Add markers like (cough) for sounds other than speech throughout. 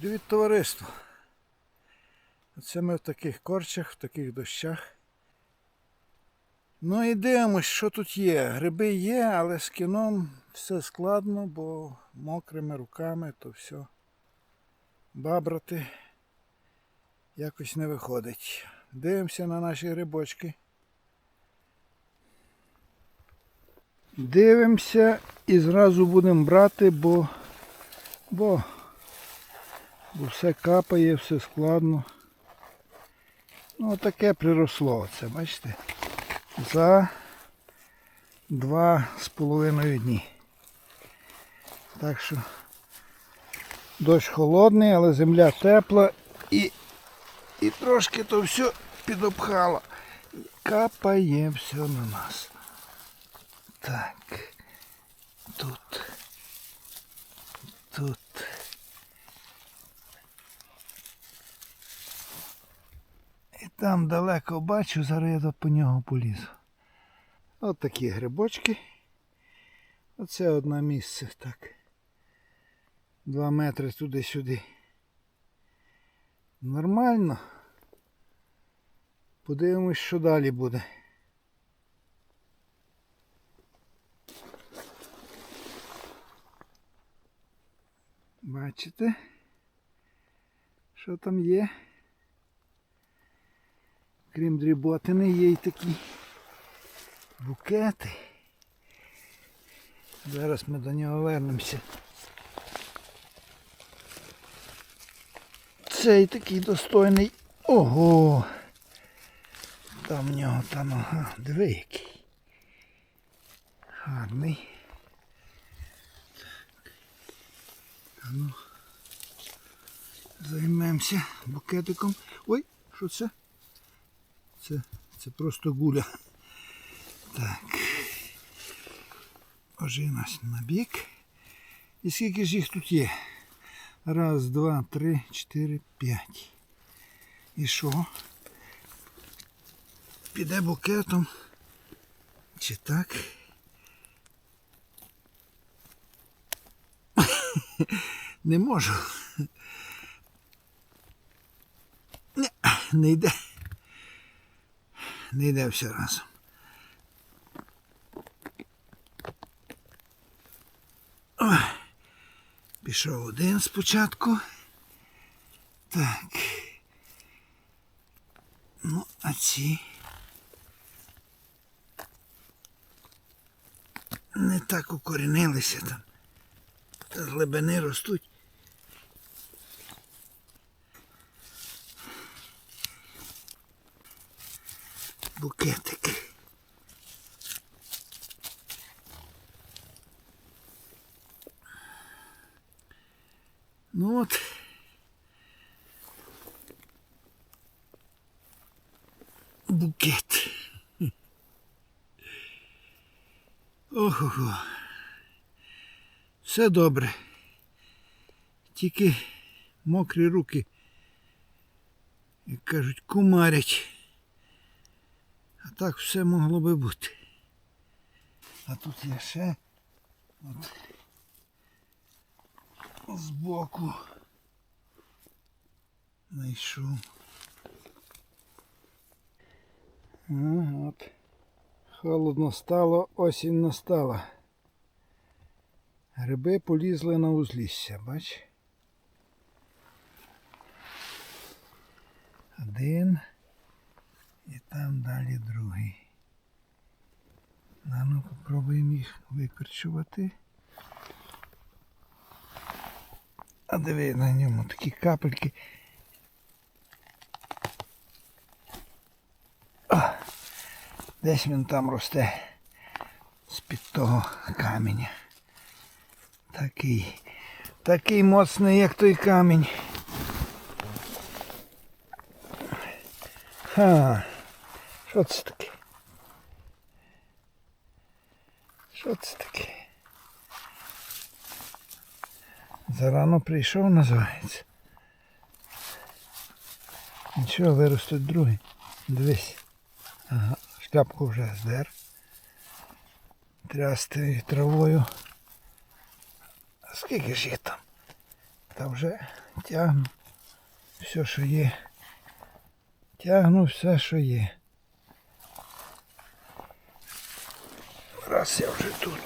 Привіт, товариство. Оце ми в таких корчах, в таких дощах. Ну і дивимось, що тут є. Гриби є, але з кіном все складно, бо мокрими руками то все. Бабрати якось не виходить. Дивимося на наші грибочки. Дивимося і зразу будемо брати, бо, бо бо все капає, все складно. Ну, таке приросло це, бачите? За два з половиною дні. Так що дощ холодний, але земля тепла і, і трошки то все підопхало. Капає все на нас. Так. Тут. Тут. Там далеко бачу, зараз я по нього полізу. От такі грибочки. Оце одне місце, так. Два метри туди-сюди. Нормально. Подивимось, що далі буде. Бачите? Що там є? Крім дріботини, є й такі букети. Зараз ми до нього вернемося. Цей такий достойний. Ого! Там в нього там, ага, диви який. Гарний. А ну, займемося букетиком. Ой, що це? Це, це просто гуля. Так. Ожинась на бік. І скільки ж їх тут є? Раз, два, три, чотири, п'ять. І що? Піде букетом. Чи так? (laughs) Не можу. Не, не йде. Не йде все разом. Ой. Пішов один спочатку. Так. Ну, а ці. Не так укорінилися там. Та з глибини ростуть. Букетик. Ну от. Букет. Ого. Все добре. Тільки мокрі руки, як кажуть, кумарять. А так все могло би бути. А тут є ще от збоку знайшов. Ага, от. Холодно стало, осінь настала. Гриби полізли на узлісся, бач? Один і там далі другий. А ну попробуємо їх викорчувати. А диви на ньому такі капельки. А, десь він там росте з-під того каменя. Такий. Такий моцний, як той камінь. Ха. Що це таке? Що це таке? Зарано прийшов, називається. Нічого, виростуть другий. Дивись. Ага, шляпку вже здер. Трясти травою. А скільки ж їх там? та вже тягну все, що є. Тягну все, що є. Раз я вже тут.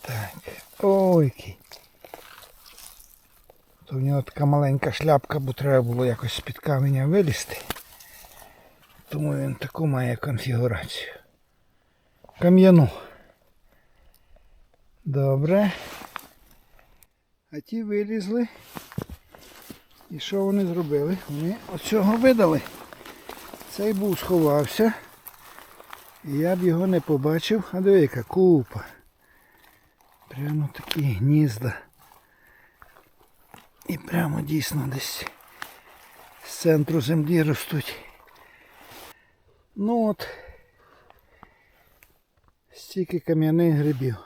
Так. Ой. То в нього така маленька шляпка, бо треба було якось з-під каменя вилізти. Тому він таку має конфігурацію. Кам'яну. Добре. А ті вилізли. І що вони зробили? Вони оцього видали. Цей був сховався. Я б його не побачив. А диви, яка купа. Прямо такі гнізда. І прямо дійсно десь з центру землі ростуть. Ну от стільки кам'яних грибів.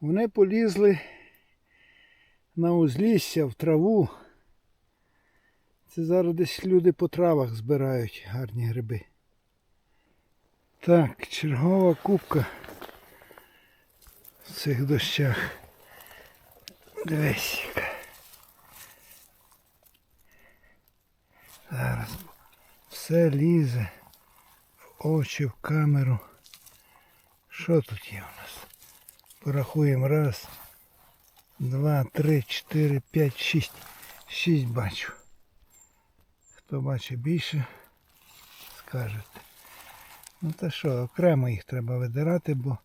Вони полізли на узлісся, в траву. Це зараз десь люди по травах збирають гарні гриби. Так, чергова кубка в цих дощах. Дивись. Зараз все лізе в очі, в камеру. Що тут є у нас? Порахуємо раз, два, три, чотири, п'ять, шість. Шість бачу. Хто бачить більше, скажете. Ну та що, окремо їх треба видирати, бо.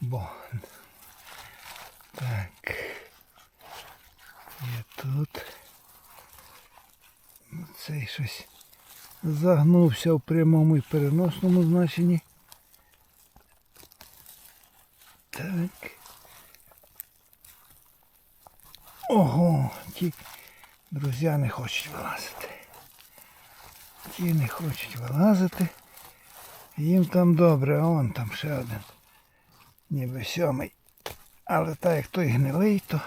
Бо. Так. Є тут. Ну, Цей щось загнувся в прямому і переносному значенні. Так. Ого, ті друзі не хочуть вилазити. Ті не хочуть вилазити. Їм там добре, а вон там ще один. Ніби сьомий. Але так як той гнилий, то,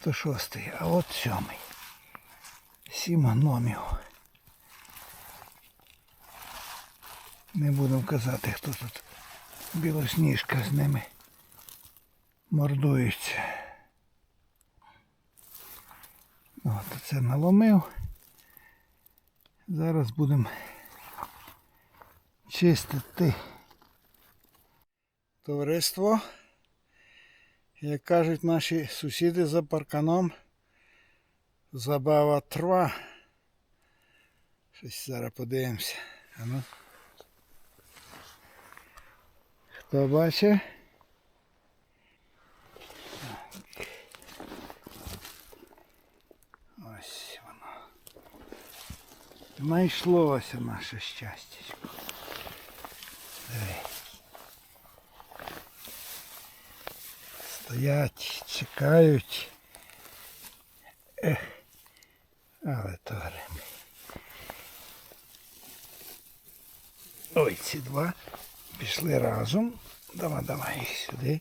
то шостий. А от сьомий. Сім гномів. Не будемо казати, хто тут білосніжка з ними мордується. От це наломив. Зараз будемо чистити товариство. Як кажуть наші сусіди за парканом, забава трва. Щось зараз подивимося. А ну. Хто бачить? Ось воно. Знайшлося наше щастячко. Стоять, чекають. Ех, але то гриби. Ой, ці два пішли разом. Давай, давай їх сюди.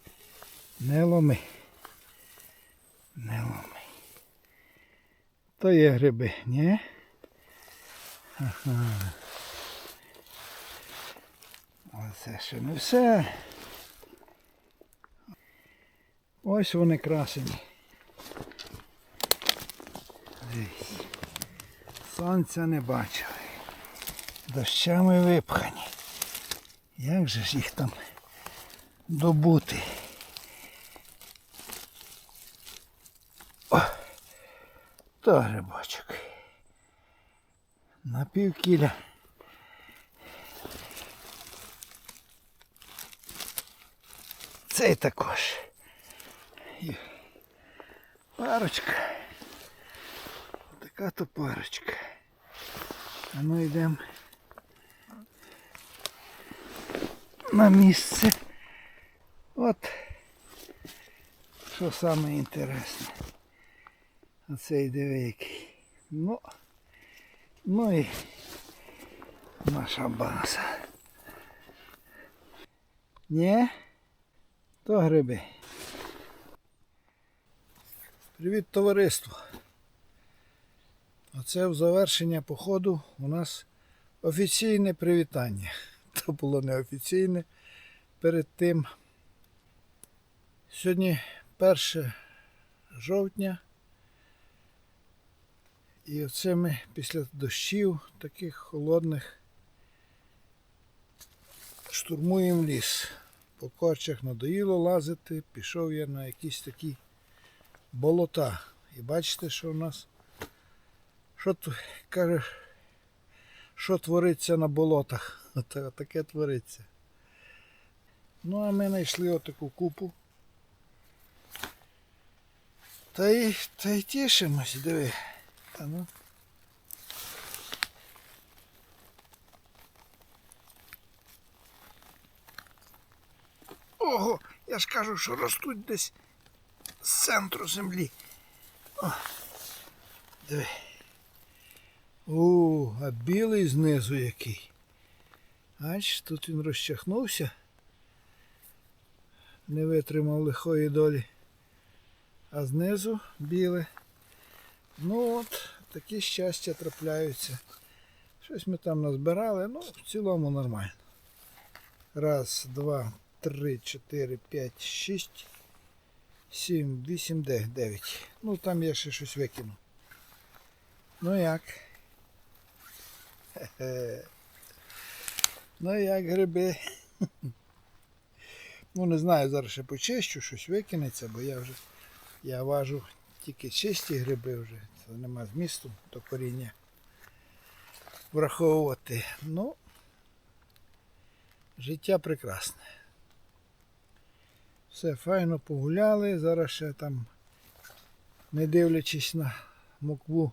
Не ломи. Не ломи. То є гриби, ні? Ага. Але це ще не все. Ось вони красені. Дивись. Сонця не бачили. Дощами випхані. Як же ж їх там добути? О, то грибочок. На пів Цей також. І парочка. Така то парочка. А ну йдемо на місце. От що саме інтересне. Оцей диви. Ну, ну і наша база. Ні? То гриби. Привіт товариство. Оце в завершення походу у нас офіційне привітання. (laughs) То було неофіційне перед тим. Сьогодні 1 жовтня. І оце ми після дощів таких холодних штурмуємо ліс. По корчах надоїло лазити, пішов я на якісь такі болота. І бачите, що в нас що каже, що твориться на болотах. (laughs) Та- Таке твориться. Ну, а ми знайшли отаку купу. Та й, та й тішимось, диви. А ну. Ого, я ж кажу, що ростуть десь з центру землі. О, диви. О, а білий знизу який. Бач, тут він розчахнувся. Не витримав лихої долі. А знизу біле. Ну от, такі щастя трапляються. Щось ми там назбирали, ну, в цілому нормально. Раз, два, три, чотири, п'ять, шість, сім, вісім, де- дев'ять. Ну там я ще щось викину. Ну як? Ну як гриби? (laughs) Ну не знаю, зараз ще почищу, щось викинеться, бо я вже я важу тільки чисті гриби вже. Це нема змісту до коріння враховувати. Ну, життя прекрасне. Все, файно погуляли. Зараз ще там, не дивлячись на мокву,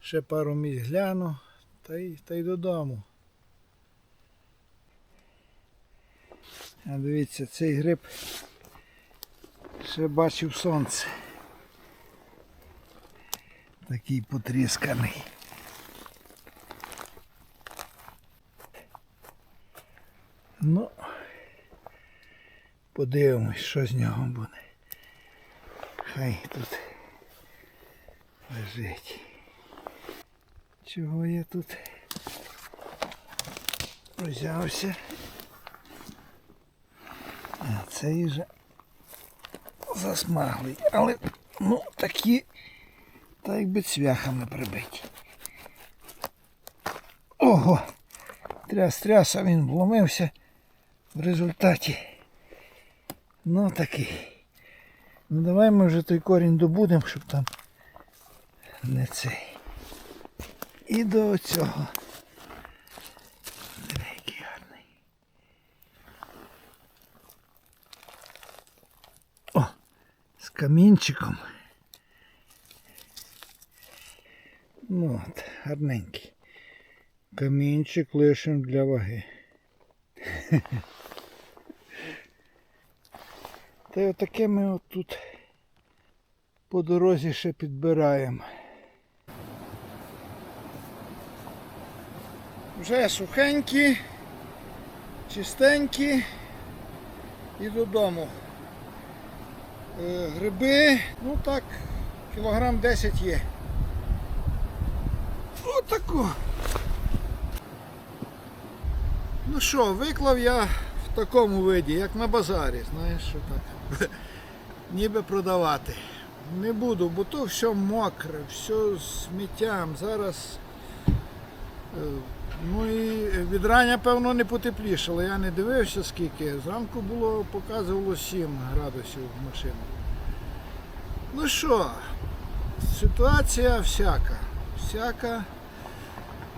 ще пару місць гляну та й, та й додому. А дивіться, цей гриб ще бачив сонце. Такий потрісканий. Ну, подивимось, що з нього буде. Хай тут лежить. Чого я тут взявся? А цей же засмаглий. Але ну такі так якби цвяхами прибиті. Ого! Тряс-тряс, а він вломився в результаті. Ну такий. Ну давай ми вже той корінь добудемо, щоб там не цей. І до цього. О, з камінчиком. Ну от, гарненький. Камінчик лишим для ваги. (laughs) Та й отаке ми от тут по дорозі ще підбираємо. Вже сухенькі, чистенькі і додому. Е, Гриби, ну так, кілограм 10 є. Отако. Ну що, виклав я в такому виді, як на базарі, знаєш, що так. (laughs) Ніби продавати. Не буду, бо то все мокре, все з сміттям. Зараз. е, Ну і від рання, певно, не потеплішало. Я не дивився скільки. Зранку було, показувало 7 градусів в машину. Ну що, ситуація всяка. Всяка.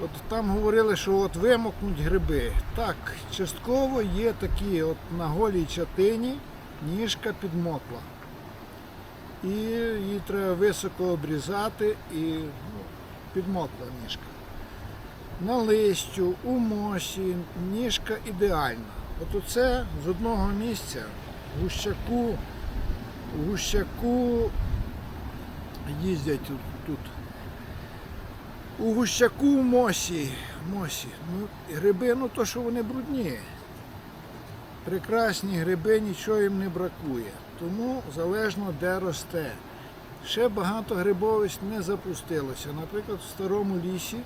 От там говорили, що от вимокнуть гриби. Так, частково є такі, от на голій чатині ніжка підмокла. І її треба високо обрізати і ну, підмокла ніжка. На листю, у мосі, ніжка ідеальна. От оце з одного місця в гущаку, гущаку їздять тут. тут. У гущаку мосі. мосі. Ну, гриби, ну то, що вони брудні. Прекрасні гриби, нічого їм не бракує. Тому залежно де росте. Ще багато грибовищ не запустилося. Наприклад, в старому лісі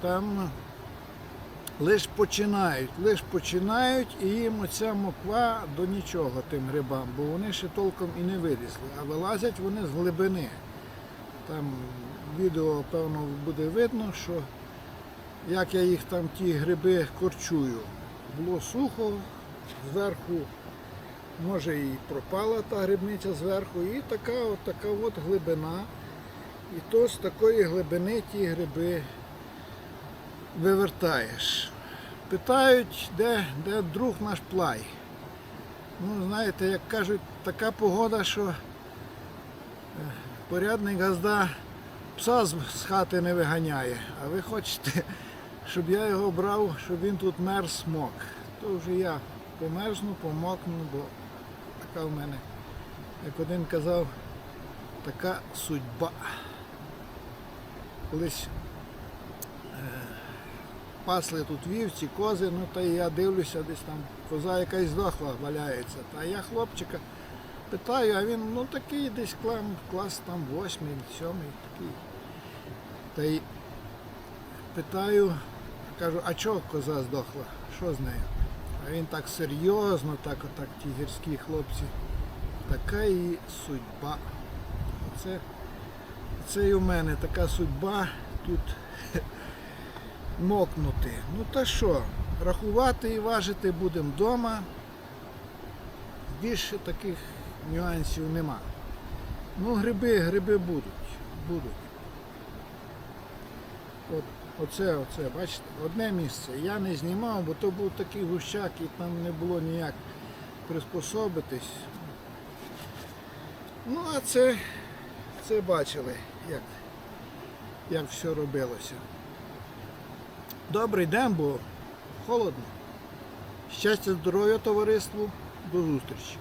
там лиш починають, лиш починають, і їм оця моква до нічого тим грибам, бо вони ще толком і не вирісли, а вилазять вони з глибини. Там відео, певно, буде видно, що як я їх там ті гриби корчую. Було сухо, зверху, може і пропала та грибниця зверху, і така от, така от глибина. І то з такої глибини ті гриби вивертаєш. Питають, де, де друг наш плай. Ну, знаєте, як кажуть, така погода, що е, порядний газда пса з хати не виганяє. А ви хочете, (laughs) щоб я його брав, щоб він тут мерз мок. То вже я померзну, помокну, бо така в мене, як один казав, така судьба. Колись е, пасли тут вівці, кози, ну та я дивлюся, десь там коза якась здохла, валяється. Та я хлопчика питаю, а він ну такий десь клас, клас там восьмий, сьомий такий. Та й питаю, кажу, а чого коза здохла? Що з нею? А він так серйозно, так отак ті гірські хлопці. Така і судьба. Це, це і у мене така судьба тут (laughs) мокнути. Ну та що, рахувати і важити будемо вдома. Більше таких нюансів нема. Ну, гриби, гриби будуть. будуть. От, оце, оце, бачите, одне місце. Я не знімав, бо то був такий гущак і там не було ніяк приспособитись. Ну, а це, це бачили, як, як все робилося. Добрий день, бо холодно. Щастя, здоров'я товариству. До зустрічі.